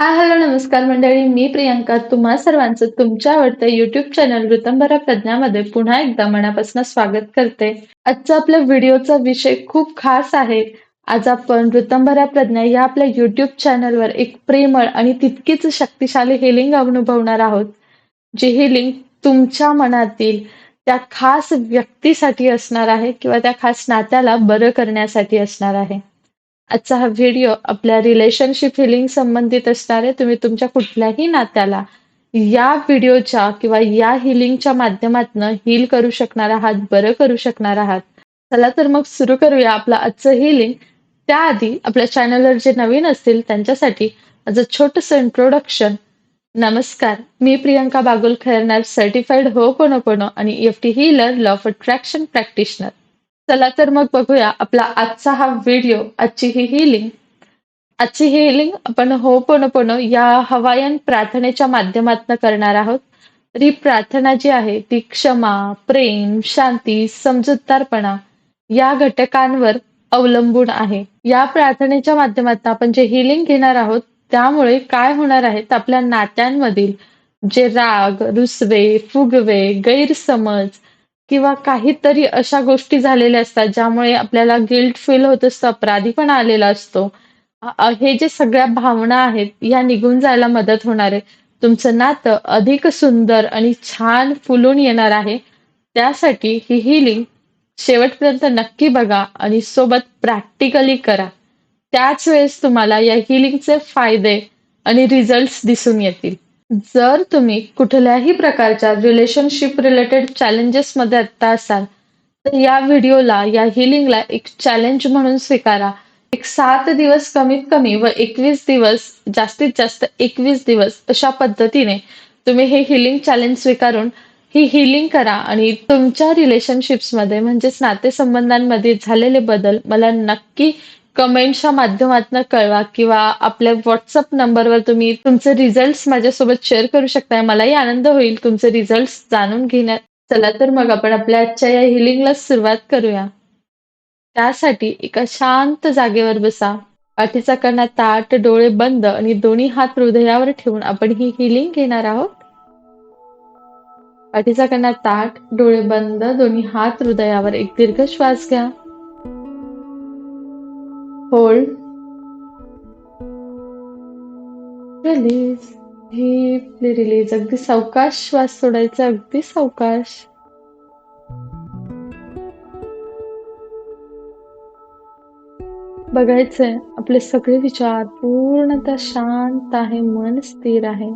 Hi hello नमस्कार मंडळी. मी प्रियंका. तुम्हा सर्वांचं तुमच्या आवडत्या युट्यूब चॅनल ऋतंभरा प्रज्ञामध्ये पुन्हा एकदा मनापासून स्वागत करते. आजचा आपल्या व्हिडिओचा विषय खूप खास आहे. आज आपण ऋतंभरा प्रज्ञा या आपल्या युट्यूब चॅनलवर एक प्रेमळ आणि तितकीच शक्तिशाली हिलिंग अनुभवणार आहोत. जी हिलिंग तुमच्या मनातील त्या खास व्यक्तीसाठी असणार आहे किंवा त्या खास नात्याला बरं करण्यासाठी असणार आहे. आजचा हा व्हिडिओ आपल्या रिलेशनशिप हिलिंग संबंधित असणारे तुम्ही तुमच्या कुठल्याही नात्याला या व्हिडिओच्या किंवा या हिलिंगच्या माध्यमातून हील करू शकणार आहात बरं करू शकणार आहात. चला तर मग सुरू करूया आपलं आजचं हिलिंग त्याआधी आपल्या चॅनलवर जे नवीन असतील त्यांच्यासाठी माझं छोटंसं इंट्रोडक्शन नमस्कार मी प्रियंका बागुल खैरनार सर्टिफाईड हो कोणो कोनो आणि F T healer law of attraction practitioner चला तर मग बघूया आपला आजचा हा व्हिडिओ आजची ही हिलिंग आजची ही हिलिंग आपण हो पण पण या हवायन प्रार्थनेच्या माध्यमातून करणार आहोत. तर ही प्रार्थना जी आहे ती क्षमा प्रेम शांती समजूतदारपणा या घटकांवर अवलंबून आहे. या प्रार्थनेच्या माध्यमातून आपण जे हिलिंग घेणार आहोत त्यामुळे काय होणार आहे आपल्या नात्यांमधील जे राग रुसवे फुगवे गैरसमज किंवा काहीतरी अशा गोष्टी झालेल्या असतात ज्यामुळे आपल्याला गिल्ट फील होत असतं अपराधीपणा आलेला असतो. अ- हे जे सगळ्या भावना आहेत या निघून जायला मदत होणार आहे. तुमचं नातं अधिक सुंदर आणि छान फुलून येणार आहे. त्यासाठी ही हिलिंग शेवटपर्यंत नक्की बघा आणि सोबत प्रॅक्टिकली करा. त्याच वेळेस तुम्हाला या हिलिंगचे फायदे आणि रिझल्ट दिसून येतील. जर तुम्ही कुठल्याही प्रकारच्या रिलेशनशिप रिलेटेड चॅलेंजेस मध्ये आत्ता असाल तर या व्हिडिओला या हिलिंगला एक चॅलेंज म्हणून स्वीकारा. एक सात दिवस कमीत कमी व एकवीस दिवस जास्तीत जास्त एकवीस दिवस अशा पद्धतीने तुम्ही हे हिलिंग चॅलेंज स्वीकारून ही हिलिंग करा आणि तुमच्या रिलेशनशिप्समध्ये म्हणजेच नातेसंबंधांमध्ये झालेले बदल मला नक्की कमेंटच्या माध्यमातून कळवा किंवा आपल्या व्हॉट्सअप नंबरवर तुम्ही तुमचे रिझल्ट माझ्यासोबत शेअर करू शकताय. मलाही आनंद होईल तुमचे रिझल्ट जाणून घेण्यात. चला तर मग आपण आपल्या आजच्या या हिलिंगला सुरुवात करूया. त्यासाठी एका शांत जागेवर बसा. पाठीचा कणा ताट डोळे बंद आणि दोन्ही हात हृदयावर ठेवून आपण ही हिलिंग घेणार आहोत. पाठीचा कणा ताट डोळे बंद दोन्ही हात हृदयावर एक दीर्घ श्वास घ्या. होल्ड रिलीज डीपली रिलीज अगदी सावकाश श्वास सोडायचा अगदी सावकाश. बघायचंय आपले सगळे विचार पूर्णतः शांत आहे मन स्थिर आहे.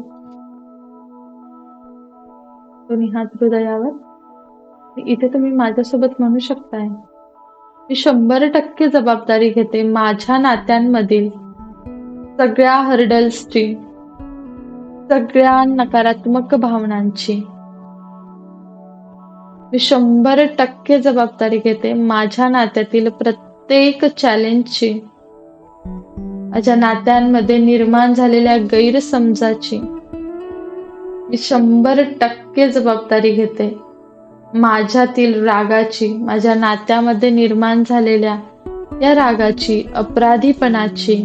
दोन्ही हात हृदयावर. इथे तुम्ही माझ्यासोबत म्हणू शकताय. मी शंभर टक्के जबाबदारी घेते माझ्या नात्यांमधील सगळ्या हर्डल्सची सगळ्या नकारात्मक भावनांची. मी शंभर टक्के जबाबदारी घेते माझ्या नात्यातील प्रत्येक चॅलेंजची माझ्या नात्यांमध्ये निर्माण झालेल्या गैरसमजाची. मी शंभर टक्के जबाबदारी घेते. माझ्यातील रागाची माझ्या नात्यामध्ये निर्माण झालेल्या या रागाची अपराधीपणाची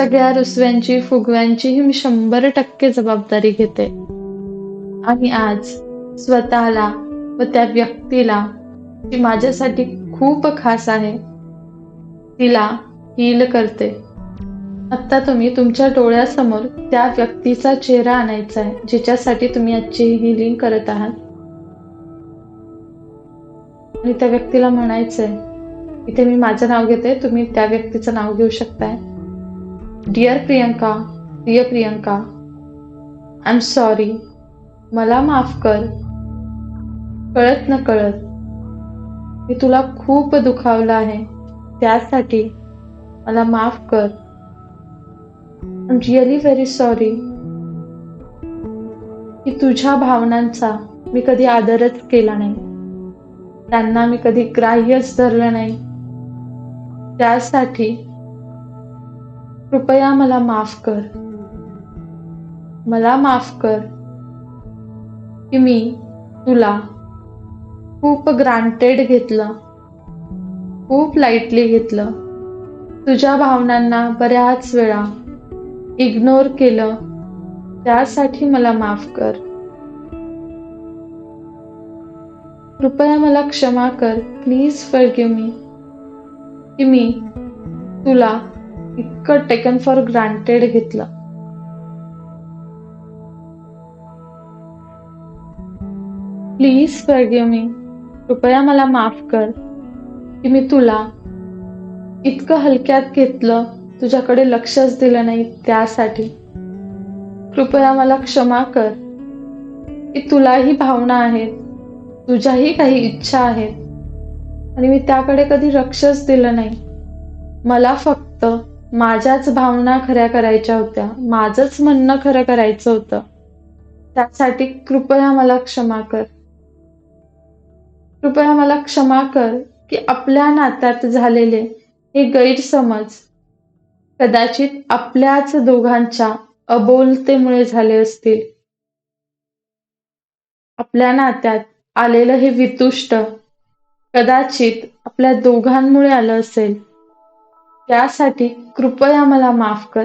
सगळ्या रुसव्यांची फुगव्यांचीही मी शंभर टक्के जबाबदारी घेते. आणि आज स्वतःला व त्या व्यक्तीला जी माझ्यासाठी खूप खास आहे तिला हील करते. आता तुम्ही तुमच्या डोळ्यासमोर त्या व्यक्तीचा चेहरा आणायचा आहे जिच्यासाठी तुम्ही आजची हिलिंग करत आहात. आणि त्या व्यक्तीला म्हणायचंय इथे मी माझं नाव घेते तुम्ही त्या व्यक्तीचं नाव घेऊ शकताय. डिअर प्रियंका प्रिय प्रियंका आय एम सॉरी मला माफ कर. कळत न कळत. मी तुला खूप दुखावलं आहे. त्यासाठी मला माफ कर. आय रिअली व्हेरी सॉरी की तुझ्या भावनांचा मी कधी आदरच केला नाही. त्यांना मी कधी ग्राह्यच धरलं नाही. त्यासाठी कृपया मला माफ कर. मला माफ कर की मी तुला खूप ग्रांटेड घेतलं खूप लाईटली घेतलं. तुझ्या भावनांना बऱ्याच वेळा इग्नोर केलं. त्यासाठी मला माफ कर. कृपया मला क्षमा कर. प्लीज फॉरगिव्ह मी की मी तुला इतकं टेकन फॉर ग्रांटेड घेतलं. प्लीज फॉरगिव्ह मी कृपया मला माफ कर. की मी तुला इतकं हलक्यात घेतलं तुझ्याकडे लक्षच दिलं नाही त्यासाठी. कृपया मला क्षमा कर. की तुलाही भावना आहेत. तुझ्याही काही इच्छा आहेत. आणि मी त्याकडे कधी लक्षच दिलं नाही. मला फक्त माझ्याच भावना खऱ्या करायच्या होत्या. माझंच म्हणणं खरं करायचं होतं. त्यासाठी कृपया मला क्षमा कर. कृपया मला क्षमा कर की आपल्या नात्यात झालेले हे गैरसमज कदाचित आपल्याच दोघांच्या अबोलतेमुळे झाले असतील. आपल्या नात्यात आलेलं हे वितुष्ट कदाचित आपल्या दोघांमुळे आलं असेल. त्यासाठी कृपया मला माफ कर.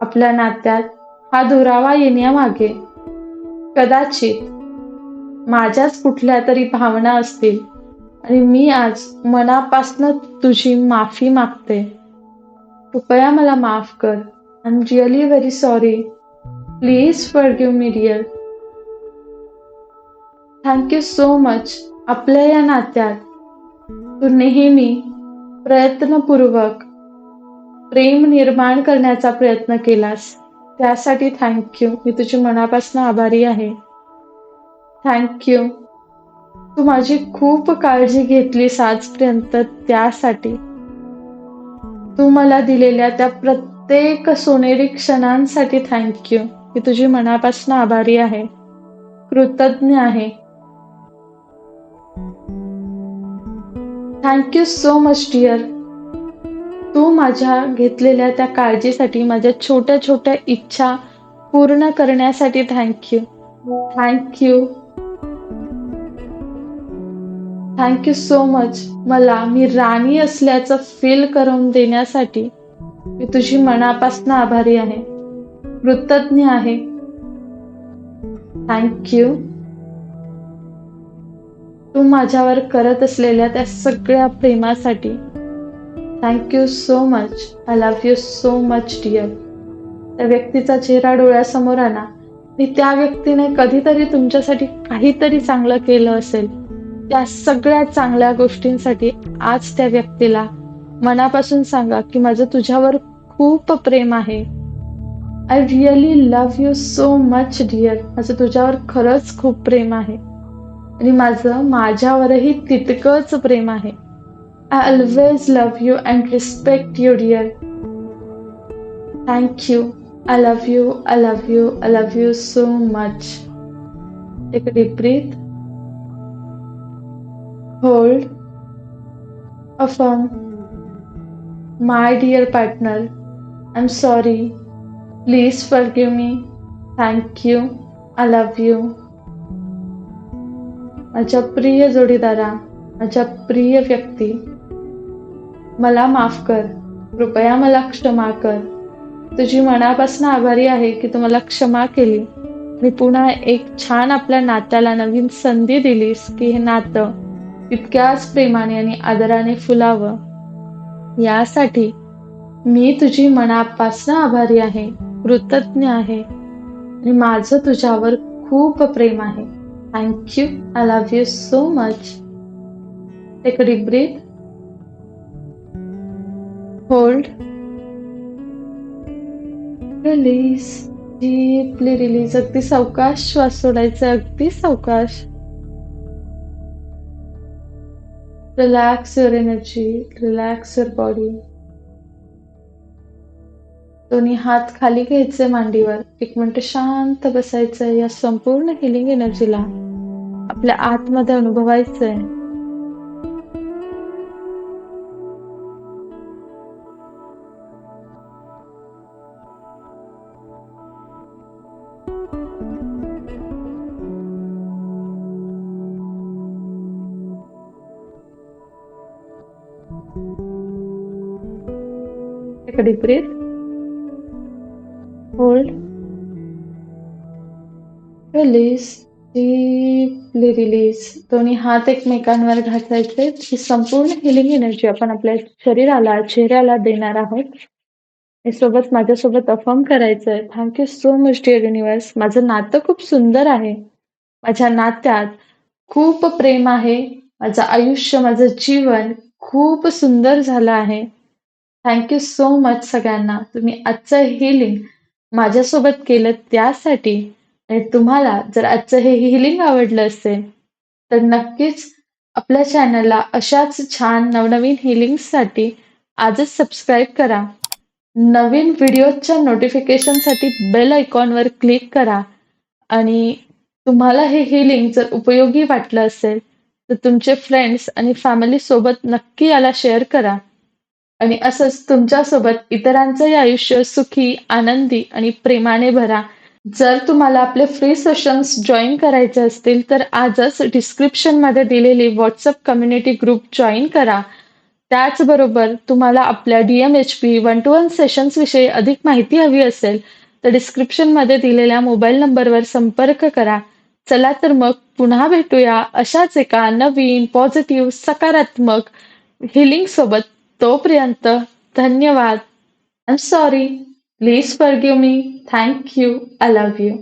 आपल्या नात्यात हा दुरावा येण्यामागे कदाचित माझ्याच कुठल्या तरी भावना असतील आणि मी आज मनापासनं तुझी माफी मागते. कृपया मला माफ कर. I am really very sorry please forgive me real thank you so much आपल्या या नात्यात तू नेहमी प्रयत्नपूर्वक प्रेम निर्माण करण्याचा प्रयत्न केलास. त्यासाठी थँक्यू मी तुझी मनापासून आभारी आहे. थँक्यू तू माझी खूप काळजी घेतलीस आजपर्यंत त्यासाठी. तू मला दिलेल्या त्या प्रत्येक सोनेरी क्षणांसाठी थँक्यू मी तुझी मनापासून आभारी आहे. कृतज्ञ आहे. Thank you so much dear तू माझ्या घेतलेल्या त्या काळजीसाठी माझ्या छोट्या छोट्या इच्छा पूर्ण करण्यासाठी thank you thank you thank you so much मला मी राणी असल्याचं फील करून देण्यासाठी मी तुझी मनापासून आभारी आहे. कृतज्ञ आहे. थँक्यू तू माझ्यावर करत असलेल्या त्या सगळ्या प्रेमासाठी. Thank you so much I love you so much dear त्या व्यक्तीचा चेहरा डोळ्यासमोर आला आणि त्या व्यक्तीने कधीतरी तुमच्यासाठी काहीतरी चांगलं केलं असेल. त्या सगळ्या चांगल्या गोष्टींसाठी आज त्या व्यक्तीला मनापासून सांगा की माझं तुझ्यावर खूप प्रेम आहे. I really love you so much dear माझं तुझ्यावर खरंच खूप प्रेम आहे. आणि माझं माझ्यावरही तितकंच प्रेम आहे. I always love you and respect you dear thank you I love you I love you I love you so much एक deep breath hold. Affirm. My dear partner i'm sorry. Please forgive me. Thank you. I love you. माझ्या प्रिय जोडीदारा माझ्या प्रिय व्यक्ती मला माफ कर. कृपया मला क्षमा कर. तुझी मनापासून आभारी आहे की तू मला क्षमा केली. आणि पुन्हा एक छान आपल्या नात्याला नवीन संधी दिलीस की हे नातं इतक्याच प्रेमाने आणि आदराने फुलावं. यासाठी मी तुझी मनापासून आभारी आहे. कृतज्ञ आहे. आणि माझं तुझ्यावर खूप प्रेम आहे. Thank you I love you so much take deep breath hold release deeply release अगदी सावकाश श्वास सोडायचा अगदी सावकाश. Relax your energy, relax your body. दोन्ही हात खाली घ्यायचे मांडीवर एक मिनिट शांत बसायचंय या संपूर्ण हिलिंग एनर्जीला आपल्या आतमध्ये अनुभवायचंय Take a. Hold release deeply release दोन्ही हात एकमेकांवर घासायचे. ही संपूर्ण हिलिंग एनर्जी आपण आपल्या शरीराला चेहऱ्याला देणार आहोत. हे सोबत माझ्यासोबत अफर्म करायचंय. Thank you so much dear universe माझं नातं खूप सुंदर आहे. माझ्या नात्यात खूप प्रेम आहे. माझं आयुष्य माझं जीवन खूप सुंदर झालं आहे. थँक्यू सो मच सगळ्यांना. तुम्ही आजचं हिलिंग माझ्यासोबत केलं त्यासाठी. आणि तुम्हाला जर आजचं हे हिलिंग आवडलं असेल तर नक्कीच आपल्या चॅनलला अशाच छान नवनवीन हिलिंगसाठी आजच सबस्क्राईब करा. नवीन व्हिडिओच्या नोटिफिकेशनसाठी बेल आयकॉनवर क्लिक करा. आणि तुम्हाला हे हिलिंग जर उपयोगी वाटलं असेल तर तुमचे फ्रेंड्स आणि फॅमिलीसोबत नक्की याला शेअर करा. आणि असंच तुमच्यासोबत इतरांचंही आयुष्य सुखी आनंदी आणि प्रेमाने भरा. जर तुम्हाला आपले फ्री सेशन्स जॉईन करायचे असतील तर आजच डिस्क्रिप्शनमध्ये दिलेली व्हॉट्सअप कम्युनिटी ग्रुप जॉईन करा. त्याचबरोबर तुम्हाला आपल्या D M H P one to one सेशन्सविषयी अधिक माहिती हवी असेल तर डिस्क्रिप्शनमध्ये दिलेल्या मोबाईल नंबरवर संपर्क करा. चला तर मग पुन्हा भेटूया अशाच एका नवीन पॉझिटिव्ह सकारात्मक हिलिंग सोबत. तोपर्यंत धन्यवाद. I am sorry please forgive me thank you I love you